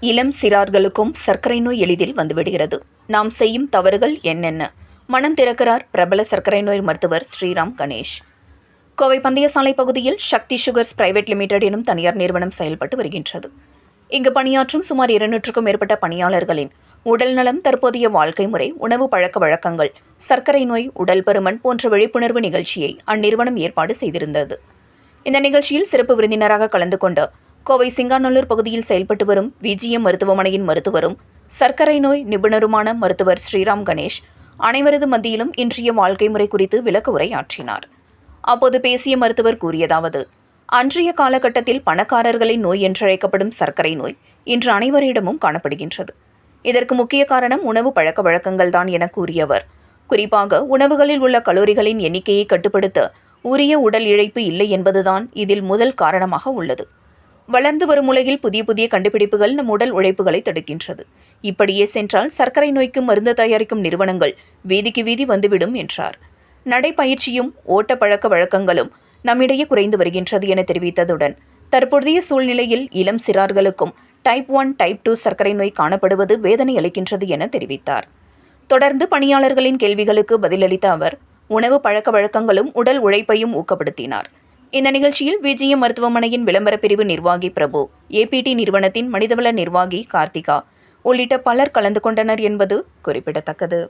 இளம் சிறார்களுக்கும் சர்க்கரை நோய் எளிதில் வந்துவிடுகிறது. நாம் செய்யும் தவறுகள் என்னென்ன? மனம் திறக்கிறார் பிரபல சர்க்கரை நோய் மருத்துவர் ஸ்ரீராம் கணேஷ். கோவை பந்தயசாலை பகுதியில் சக்தி சுகர்ஸ் பிரைவேட் லிமிடெட் எனும் தனியார் நிறுவனம் செயல்பட்டு வருகின்றது. இங்கு பணியாற்றும் சுமார் இருநூற்றுக்கும் மேற்பட்ட பணியாளர்களின் உடல் நலம் தற்போதைய வாழ்க்கை முறை உணவு பழக்க வழக்கங்கள் சர்க்கரை நோய் உடல் பருமன் போன்ற விழிப்புணர்வு நிகழ்ச்சியை அந்நிறுவனம் ஏற்பாடு செய்திருந்தது. இந்த நிகழ்ச்சியில் சிறப்பு விருந்தினராக கலந்து கொண்ட கோவை சிங்காநல்லூர் பகுதியில் செயல்பட்டு வரும் விஜிஎம் மருத்துவமனையின் மருத்துவரும் சர்க்கரை நோய் நிபுணருமான மருத்துவர் ஸ்ரீராம் கணேஷ் அனைவரது மத்தியிலும் இன்றைய வாழ்க்கை முறை குறித்து விளக்க உரையாற்றினார் அப்போது பேசிய மருத்துவர் கூறியதாவது அன்றைய காலகட்டத்தில் பணக்காரர்களின் நோய் என்றழைக்கப்படும் சர்க்கரை நோய் இன்று அனைவரிடமும் காணப்படுகின்றது. இதற்கு முக்கிய காரணம் உணவு பழக்க வழக்கங்கள் தான் என கூறியவர் குறிப்பாக உணவுகளில் உள்ள கலோரிகளின் எண்ணிக்கையை கட்டுப்படுத்த உரிய உடல் இழைப்பு இல்லை என்பதுதான் இதில் முதல் காரணமாக உள்ளது. வளர்ந்து வரும் உலகில் புதிய புதிய கண்டுபிடிப்புகள் நம் உடல் உழைப்புகளை தடுக்கின்றது. இப்படியே சென்றால் சர்க்கரை நோய்க்கு மருந்து தயாரிக்கும் நிறுவனங்கள் வீதிக்கு வீதி வந்துவிடும் என்றார். நடைப்பயிற்சியும் ஓட்ட பழக்க வழக்கங்களும் நம்மிடையே குறைந்து வருகின்றது என தெரிவித்ததுடன் தற்போதைய சூழ்நிலையில் இளம் சிறார்களுக்கும் டைப் ஒன் டைப் டூ சர்க்கரை நோய் காணப்படுவது வேதனை அளிக்கின்றது என தெரிவித்தார். தொடர்ந்து பணியாளர்களின் கேள்விகளுக்கு பதிலளித்த அவர் உணவு பழக்க வழக்கங்களும் உடல் உழைப்பையும் ஊக்கப்படுத்தினார். இந்த நிகழ்ச்சியில் விஜயம் மருத்துவமனையின் விளம்பர பிரிவு நிர்வாகி பிரபு ஏபிடி நிறுவனத்தின் மனிதவள நிர்வாகி கார்த்திகா உள்ளிட்ட பலர் கலந்து கொண்டனர் என்பது குறிப்பிடத்தக்கது.